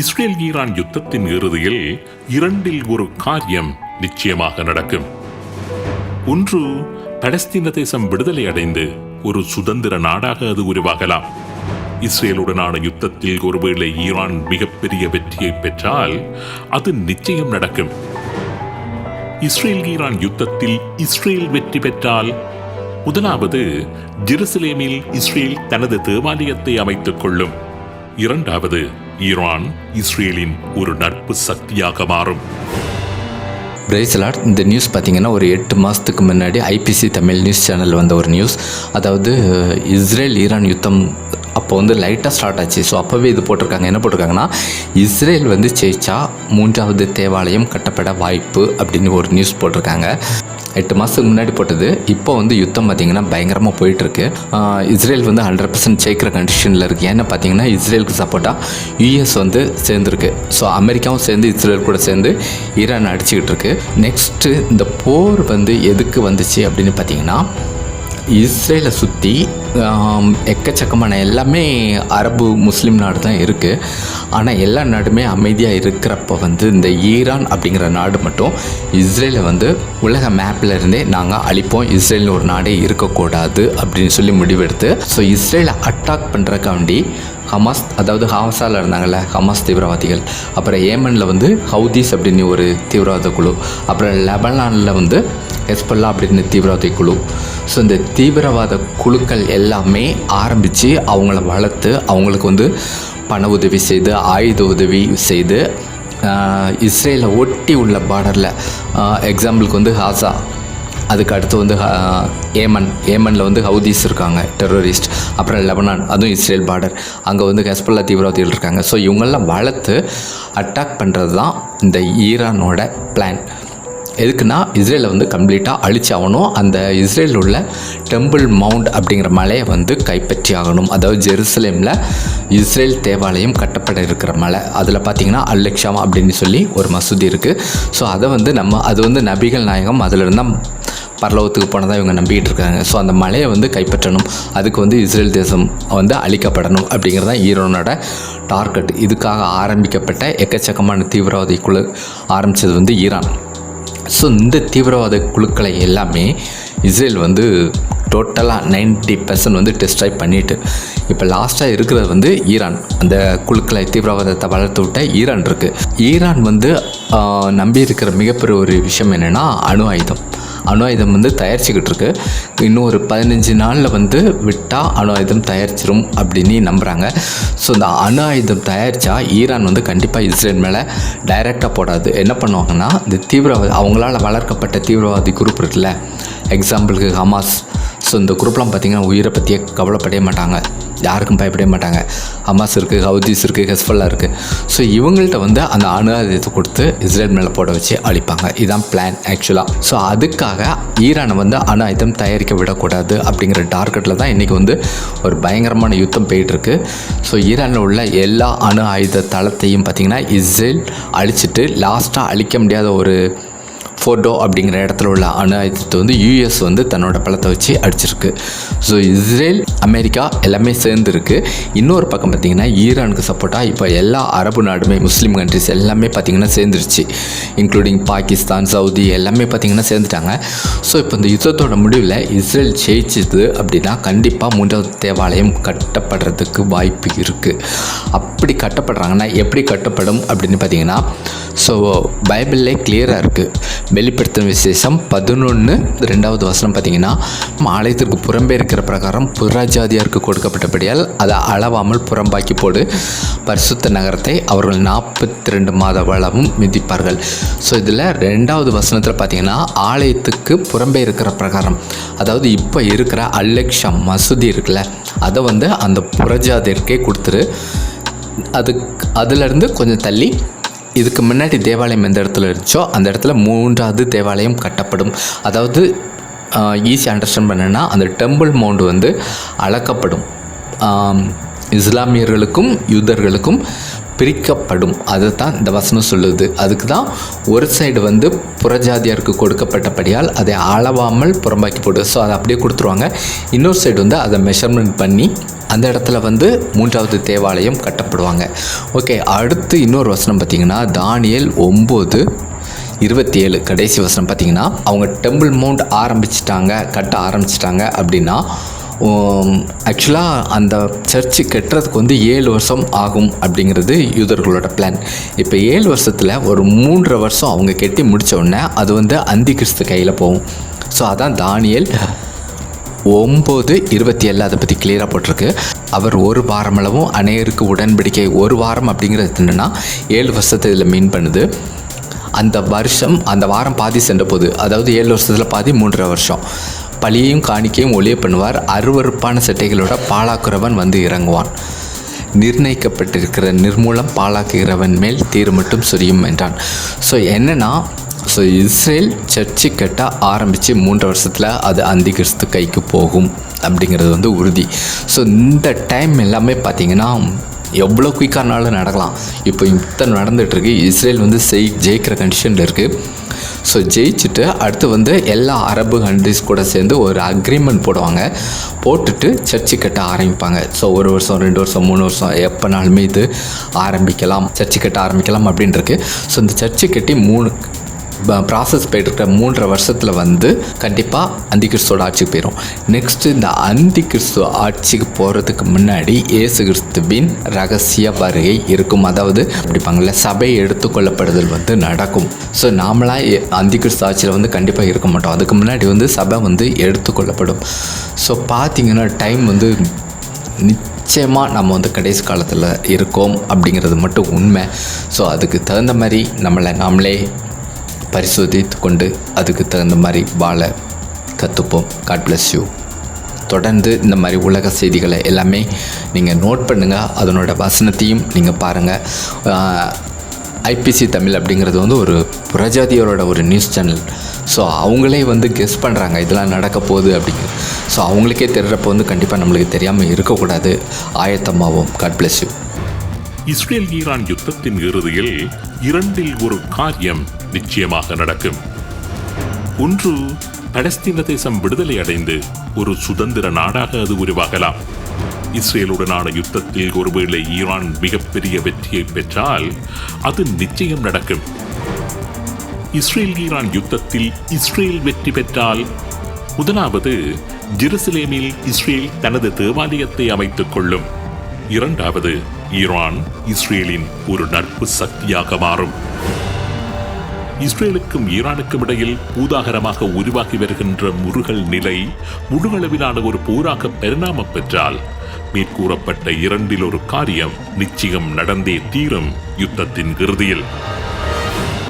Israel Iran யுத்தத்தின் இறுதியில் இரண்டில் ஒரு காரியம் நிச்சயமாக நடக்கும். ஒன்று பலஸ்தீன தேசம் விடுதலை அடைந்து ஒரு சுதந்திர நாடாக அது உருவாகலாம். இஸ்ரேலுடனான யுத்தத்தில் ஒருவேளை ஈரான் மிகப்பெரிய வெற்றியை பெற்றால் அது நிச்சயம் நடக்கும். இஸ்ரேல் ஈரான் யுத்தத்தில் இஸ்ரேல் வெற்றி பெற்றால் முதலாவது ஜெருசலேமில் இஸ்ரேல் தனது தேவாலயத்தை அமைத்துக் கொள்ளும். இரண்டாவது ஈரான் இஸ்ரேலின் ஒரு நட்பு சக்தியாக மாறும். பிரேசலாட் இந்த நியூஸ் பார்த்தீங்கன்னா ஒரு எட்டு மாதத்துக்கு முன்னாடி ஐபிசி தமிழ் நியூஸ் சேனல் வந்த ஒரு நியூஸ் அதாவது இஸ்ரேல் ஈரான் யுத்தம் அப்போ வந்து லைட்டாக ஸ்டார்ட் ஆச்சு. ஸோ அப்போவே இது போட்டிருக்காங்க. என்ன போட்டிருக்காங்கன்னா இஸ்ரேல் வந்து ஜெயிச்சா மூன்றாவது தேவாலயம் கட்டப்பட வாய்ப்பு அப்படின்னு ஒரு நியூஸ் போட்டிருக்காங்க. எட்டு மாதத்துக்கு முன்னாடி போட்டது. இப்போ வந்து யுத்தம் பார்த்தீங்கன்னா பயங்கரமாக போயிட்டுருக்கு. இஸ்ரேல் வந்து ஹண்ட்ரட் பர்சன்ட் ஜெயிக்கிற கண்டிஷனில் இருக்குது ஏன்னா பார்த்தீங்கன்னா இஸ்ரேலுக்கு சப்போர்ட்டாக யூஎஸ் வந்து சேர்ந்துருக்கு. ஸோ அமெரிக்காவும் சேர்ந்து இஸ்ரேல் கூட சேர்ந்து ஈரான் அடிச்சுக்கிட்டு இருக்கு. நெக்ஸ்ட்டு இந்த போர் வந்து எதுக்கு வந்துச்சு அப்படின்னு பார்த்தீங்கன்னா இஸ்ரேலை சுற்றி எக்கச்சக்கமான எல்லாமே அரபு முஸ்லீம் நாடு தான் இருக்குது ஆனால் எல்லா நாடுமே அமைதியாக இருக்கிறப்ப வந்து இந்த ஈரான் அப்படிங்கிற நாடு மட்டும் இஸ்ரேலை வந்து உலக மேப்பில் இருந்தே நாங்கள் அழிப்போம். இஸ்ரேல்னு ஒரு நாடே இருக்கக்கூடாது அப்படின்னு சொல்லி முடிவெடுத்து ஸோ இஸ்ரேலை அட்டாக் பண்ணுறக்காண்டி ஹமாஸ் அதாவது ஹமாஸால் இருந்தாங்கல்ல ஹமாஸ் தீவிரவாதிகள் அப்புறம் ஏமனில் வந்து ஹவுதீஸ் அப்படின்னு ஒரு தீவிரவாத குழு அப்புறம் லெபனானில் வந்து ஹெஸ்பல்லா அப்படின்னு தீவிரவாத குழு. ஸோ இந்த தீவிரவாத குழுக்கள் எல்லாமே ஆரம்பித்து அவங்கள வளர்த்து அவங்களுக்கு வந்து பண உதவி செய்து ஆயுத உதவி செய்து இஸ்ரேலில் இஸ்ரேலை ஒட்டி உள்ள பார்டரில் எக்ஸாம்பிளுக்கு வந்து ஹாசா அதுக்கு அடுத்து வந்து ஏமன் ஏமனில் வந்து ஹவுதீஸ் இருக்காங்க டெரரிஸ்ட் அப்புறம் லெபனான் அதுவும் இஸ்ரேல் பார்டர் அங்கே வந்து ஹெஸ்பல்லா தீவிரவாதிகள் இருக்காங்க. ஸோ இவங்கெல்லாம் வளர்த்து அட்டாக் பண்ணுறது தான் இந்த ஈரானோட பிளான் எதுக்குன்னா இஸ்ரேலை வந்து கம்ப்ளீட்டாக அழிச்சாகணும். அந்த இஸ்ரேலில் உள்ள டெம்பிள் மவுண்ட் அப்படிங்கிற மலையை வந்து கைப்பற்றி ஆகணும். அதாவது ஜெருசலேமில் இஸ்ரேல் தேவாலயம் கட்டப்பட இருக்கிற மலை. அதில் பார்த்தீங்கன்னா அல்லக்ஷாம் அப்படின்னு சொல்லி ஒரு மசூதி இருக்குது ஸோ அதை வந்து நம்ம அது வந்து நபிகள் நாயகம் அதில் பரலோகத்துக்கு போனதாக இவங்க நம்பிக்கிட்டு இருக்காங்க. ஸோ அந்த மலையை வந்து கைப்பற்றணும். அதுக்கு வந்து இஸ்ரேல் தேசம் வந்து அழிக்கப்படணும் அப்படிங்கிறது தான் ஈரோனோட டார்கெட். இதுக்காக ஆரம்பிக்கப்பட்ட எக்கச்சக்கமான தீவிரவாதி குழு ஆரம்பித்தது வந்து ஈரான். ஸோ இந்த தீவிரவாத குழுக்களை எல்லாமே இஸ்ரேல் வந்து டோட்டலாக 90% பர்சன்ட் வந்து டெஸ்ட்ரை பண்ணிட்டு இப்போ லாஸ்ட்டாக இருக்கிறது வந்து ஈரான். அந்த குழுக்களை தீவிரவாதத்தை வளர்த்து விட்ட ஈரான் இருக்குது ஈரான் வந்து நம்பி இருக்கிற மிகப்பெரிய ஒரு விஷயம் என்னென்னா அணு ஆயுதம். அணு ஆயுதம் வந்து தயாரிச்சுக்கிட்டு இருக்கு. இன்னும் ஒரு பதினஞ்சு நாளில் வந்து விட்டால் அணு ஆயுதம் தயாரிச்சிரும் அப்படின்னு நம்புகிறாங்க ஸோ இந்த அணு ஆயுதம் தயாரித்தா ஈரான் வந்து கண்டிப்பாக இஸ்ரேல் மேலே டைரெக்டாக போடாது. என்ன பண்ணுவாங்கன்னா இந்த தீவிரவாதி அவங்களால வளர்க்கப்பட்ட தீவிரவாதி குரூப் இருக்குல்ல எக்ஸாம்பிளுக்கு ஹமாஸ். ஸோ இந்த குரூப்லாம் பார்த்திங்கன்னா உயிரை பற்றியே கவலைப்படவே மாட்டாங்க. யாருக்கும் பயப்படவே மாட்டாங்க. ஹமாஸ் இருக்குது ஹவுதீஸ் இருக்குது ஹெஸ்பல்லா இருக்குது ஸோ இவங்கள்ட்ட வந்து அந்த அணு ஆயுதத்தை கொடுத்து இஸ்ரேல் மேலே போட வச்சு அழிப்பாங்க. இதுதான் பிளான் ஆக்சுவலாக ஸோ அதுக்காக ஈரானை வந்து அணு ஆயுதம் தயாரிக்க விடக்கூடாது அப்படிங்கிற டார்கெட்டில் தான் இன்றைக்கி வந்து ஒரு பயங்கரமான யுத்தம் போயிட்டுருக்கு. ஸோ ஈரானில் உள்ள எல்லா அணு ஆயுத தளத்தையும் பார்த்திங்கன்னா இஸ்ரேல் அழிச்சிட்டு லாஸ்ட்டாக அழிக்க முடியாத ஒரு ஃபோட்டோ அப்படிங்கிற இடத்துல உள்ள அணு ஆயுதத்தை வந்து யூஎஸ் வந்து தன்னோட பலத்தை வச்சு அடிச்சிருக்கு. ஸோ இஸ்ரேல் அமெரிக்கா எல்லாமே சேர்ந்துருக்கு. இன்னொரு பக்கம் பார்த்திங்கன்னா ஈரானுக்கு சப்போர்ட்டாக இப்போ எல்லா அரபு நாடுமே முஸ்லீம் கண்ட்ரிஸ் எல்லாமே பார்த்திங்கன்னா சேர்ந்துருச்சு. இன்க்ளூடிங் பாகிஸ்தான் சவுதி எல்லாமே பார்த்திங்கன்னா சேர்ந்துட்டாங்க. ஸோ இப்போ இந்த யுத்தத்தோட முடிவில் இஸ்ரேல் ஜெயிச்சது அப்படின்னா கண்டிப்பாக மூன்றாவது தேவாலயம் கட்டப்படுறதுக்கு வாய்ப்பு இருக்குது அப் அப்படி கட்டப்படுறாங்கன்னா எப்படி கட்டப்படும் அப்படின்னு பார்த்தீங்கன்னா ஸோ பைபிளில் கிளியராக இருக்குது வெளிப்படுத்தும் விசேஷம் பதினொன்று ரெண்டாவது வசனம் பார்த்தீங்கன்னா ஆலயத்திற்கு புறம்பே இருக்கிற பிரகாரம் புறஜாதியாருக்கு கொடுக்கப்பட்டபடியால் அதை அளவாமல் புறம்பாக்கி போடு. பரிசுத்த நகரத்தை அவர்கள் நாற்பத்தி ரெண்டு மாத வளமும் மிதிப்பார்கள். ஸோ இதில் ரெண்டாவது வசனத்தில் பார்த்தீங்கன்னா ஆலயத்துக்கு புறம்பே இருக்கிற பிரகாரம் அதாவது இப்போ இருக்கிற அலெக்ஷா மசூதி இருக்குல்ல அதை வந்து அந்த புறஜாதியருக்கே கொடுத்துரு. அதுக்கு அதுலேருந்து கொஞ்சம் தள்ளி இதுக்கு முன்னாடி தேவாலயம் எந்த இடத்துல இருந்துச்சோ அந்த இடத்துல மூன்றாவது தேவாலயம் கட்டப்படும். அதாவது ஈஸி அண்டர்ஸ்டாண்ட் பண்ணேன்னா அந்த டெம்பிள் மவுண்ட் வந்து அளக்கப்படும். இஸ்லாமியர்களுக்கும் யூதர்களுக்கும் பிரிக்கப்படும். அதை தான் இந்த வசனம் சொல்லுது. அதுக்கு தான் ஒரு சைடு வந்து புறஜாதியாருக்கு கொடுக்கப்பட்டபடியால் அதை அளவாமல் புறம்பாக்கி போடு ஸோ அதை அப்படியே கொடுத்துருவாங்க. இன்னொரு சைடு வந்து அதை மெஷர்மெண்ட் பண்ணி அந்த இடத்துல வந்து மூன்றாவது தேவாலயம் கட்டப்படுவாங்க. ஓகே அடுத்து இன்னொரு வசனம் பார்த்திங்கன்னா தானியல் ஒம்பது இருபத்தி ஏழு கடைசி வசனம் பார்த்தீங்கன்னா அவங்க டெம்பிள் மவுண்ட் ஆரம்பிச்சிட்டாங்க கட்ட ஆரம்பிச்சிட்டாங்க அப்படின்னா ஆக்சுவலாக அந்த சர்ச்சு கட்டுறதுக்கு வந்து ஏழு வருஷம் ஆகும் அப்படிங்கிறது யூதர்களோட பிளான் இப்போ ஏழு வருஷத்தில் ஒரு மூன்றரை வருஷம் அவங்க கட்டி முடித்த உடனே அது வந்து அந்தி கிறிஸ்து கையில் போகும். ஸோ அதான் தானியல் ஒம்பது இருபத்தி ஏழு அதை பற்றி கிளியராக போட்டிருக்கு. அவர் ஒரு வாரமளவும் அநேருக்கு உடன்படிக்கை ஒரு வாரம் அப்படிங்கிறது என்னென்னா ஏழு வருஷத்தை இதில் மீன் பண்ணுது. அந்த வருஷம் அந்த வாரம் பாதி சென்ற போது அதாவது ஏழு வருஷத்தில் பாதி மூன்றரை வருஷம். பழியையும் காணிக்கையும் ஒளிய பண்ணுவார். அருவருப்பான சட்டைகளோட பாழாக்குறவன் வந்து இறங்குவான். நிர்ணயிக்கப்பட்டிருக்கிற நிர்மூலம் பாழாக்குகிறவன் மேல் தீர் மட்டும் சொரியும் என்றான். ஸோ என்னென்னா ஸோ இஸ்ரேல் சர்ச்சு கட்ட ஆரம்பித்து மூன்று வருஷத்தில் அது அந்தி கிறிஸ்து கைக்கு போகும் அப்படிங்கிறது வந்து உறுதி. ஸோ இந்த டைம் எல்லாமே பார்த்திங்கன்னா எவ்வளோ குயிக்கானாலும் நடக்கலாம். இப்போ யுத்தம் நடந்துகிட்ருக்கு இஸ்ரேல் வந்து செய் ஜெயிக்கிற கண்டிஷனில் இருக்குது ஸோ ஜெயிச்சுட்டு அடுத்து வந்து எல்லா அரபு கண்ட்ரிஸ் கூட சேர்ந்து ஒரு அக்ரிமெண்ட் போடுவாங்க. போட்டுட்டு சர்ச்சு கட்ட ஆரம்பிப்பாங்க. ஸோ ஒரு வருஷம் ரெண்டு வருஷம் மூணு வருஷம் எப்போனாலுமே இது ஆரம்பிக்கலாம் சர்ச்சு கட்ட ஆரம்பிக்கலாம் அப்படின்ருக்கு. ஸோ இந்த சர்ச்சு கட்டி மூணு ப்ராசஸ் போயிட்டுருக்க மூன்றரை வருஷத்தில் வந்து கண்டிப்பாக அந்தி கிறிஸ்துவோட ஆட்சிக்கு போயிடும் நெக்ஸ்ட்டு இந்த அந்தி கிறிஸ்துவ ஆட்சிக்கு போகிறதுக்கு முன்னாடி இயேசு கிறிஸ்துவின் ரகசிய வருகை இருக்கும். அதாவது அப்படிப்பாங்கள்ல சபை எடுத்துக்கொள்ளப்படுதல் வந்து நடக்கும். ஸோ நாமளாக அந்தி கிறிஸ்து ஆட்சியில் வந்து கண்டிப்பாக இருக்க மாட்டோம். அதுக்கு முன்னாடி வந்து சபை வந்து எடுத்துக்கொள்ளப்படும். ஸோ பார்த்தீங்கன்னா டைம் வந்து நிச்சயமாக நம்ம வந்து கடைசி காலத்தில் இருக்கோம் அப்படிங்கிறது மட்டும் உண்மை. ஸோ அதுக்கு தகுந்த மாதிரி நம்மளை நாமளே பரிசோதித்து கொண்டு அதுக்கு தகுந்த மாதிரி வாழ கற்றுப்போம் காட் பிளஸ் யூ தொடர்ந்து இந்த மாதிரி உலக செய்திகளை எல்லாமே நீங்கள் நோட் பண்ணுங்கள் அதனோட வசனத்தையும் நீங்கள் பாருங்கள் ஐபிசி தமிழ் அப்படிங்கிறது வந்து ஒரு புரஜாதியரோட ஒரு நியூஸ் சேனல் ஸோ அவங்களே வந்து கெஸ் பண்ணுறாங்க இதெல்லாம் நடக்க போகுது அப்படிங்கிறது ஸோ அவங்களுக்கே தெரிகிறப்ப வந்து கண்டிப்பாக நம்மளுக்கு தெரியாமல் இருக்கக்கூடாது. ஆயத்தமாகவும் God bless you Israel Iran யுத்தத்தின் இறுதியில் இரண்டில் ஒரு காரியம் நிச்சயமாக நடக்கும். ஒன்று பலஸ்தீன தேசம் விடுதலை அடைந்து ஒரு சுதந்திர நாடாக அது உருவாகலாம். இஸ்ரேலுடனான யுத்தத்தில் ஒருவேளை ஈரான் மிகப்பெரிய வெற்றியை பெற்றால் அது நிச்சயம் நடக்கும். இஸ்ரேல் ஈரான் யுத்தத்தில் இஸ்ரேல் வெற்றி பெற்றால் முதலாவது ஜெருசலேமில் இஸ்ரேல் தனது தேவாலயத்தை அமைத்துக் கொள்ளும். இரண்டாவது ஈரான் இஸ்ரேலின் ஒரு நட்பு சக்தியாக மாறும். இஸ்ரேலுக்கும் ஈரானுக்கும் இடையில் பூதாகரமாக உருவாகி வருகின்ற முருகல் நிலை முழுகளவிலான ஒரு போராக பரிணாமம் பெற்றால் மேற்கூறப்பட்ட இரண்டில் ஒரு காரியம் நிச்சயம் நடந்தே தீரும் யுத்தத்தின் இறுதியில்.